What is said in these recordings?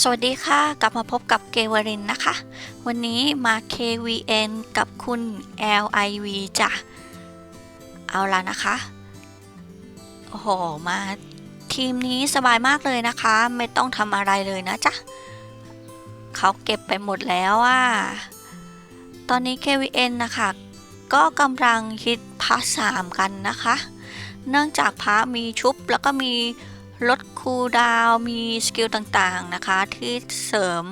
สวัสดีค่ะ กลับมาพบกับเกวรินนะคะ วันนี้มา KVN กับคุณ LIV จ้ะ เอาละนะคะ โอ้โห มาทีมนี้สบายมากเลยนะคะ ไม่ต้องทำอะไรเลยนะจ๊ะเขาเก็บไปหมดแล้วอะตอนนี้ KVN นะคะ ก็กำลังฮิตพาร์ทสามกันนะคะ เนื่องจากพระมีชุบแล้วก็มี ลดคูลดาวมีสกิลต่างๆนะคะ ที่เสริม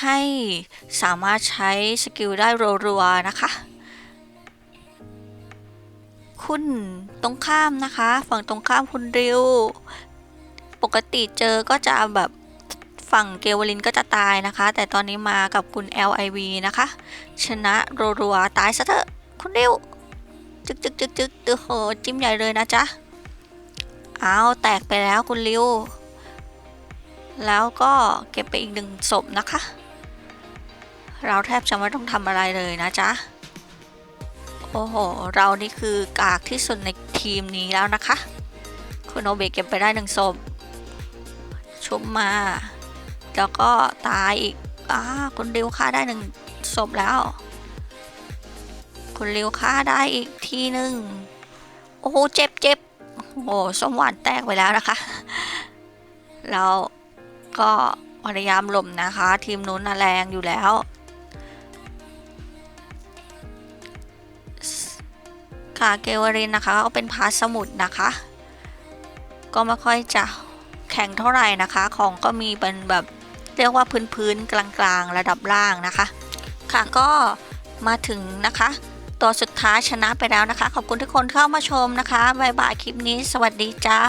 ให้สามารถใช้สกิลได้รัวๆนะคะ คุณตรงข้ามนะคะ ฝั่งตรงข้ามคุณริว ปกติเจอก็จะแบบฝั่งเกวลินก็จะตายนะคะ แต่ตอนนี้มากับคุณ LIV นะคะ ชนะรัวๆตายซะเถอะ คุณริวจึกจึกจึกจึกโหจิ้มใหญ่เลยนะจ๊ะ เอาแตกไปแล้วคุณริว แล้วก็เก็บไปอีกหนึ่งศพนะคะ เราแทบจะไม่ต้องทำอะไรเลยนะจ๊ะ โอ้โห เรานี่คือกากที่สุดในทีมนี้แล้วนะคะ คุณโอเบะเก็บไปได้หนึ่งศพ ชุบมา แล้วก็ตายอีกอ้าคุณริวฆ่าได้หนึ่งศพแล้ว คุณริวฆ่าได้อีกทีหนึ่งโอ้โห เจ็บเจ็บ โอ้ส้มหวานแตกไปแล้วนะคะเราก็พยายามหลบนะคะ ทีมนู้นน่ะแรงอยู่แล้ว ค่ะเกวรินนะคะก็เป็นพาสมุดนะคะ ก็ไม่ค่อยจะแข็งเท่าไหร่นะคะ ของก็มีเป็นแบบเรียกว่าพื้นๆกลางๆ ระดับล่างนะคะ ค่ะก็มาถึงนะคะ ตัวสุดท้ายชนะไปแล้วนะคะ ขอบคุณทุกคนเข้ามาชมนะคะบายบายคลิปนี้ สวัสดีจ้า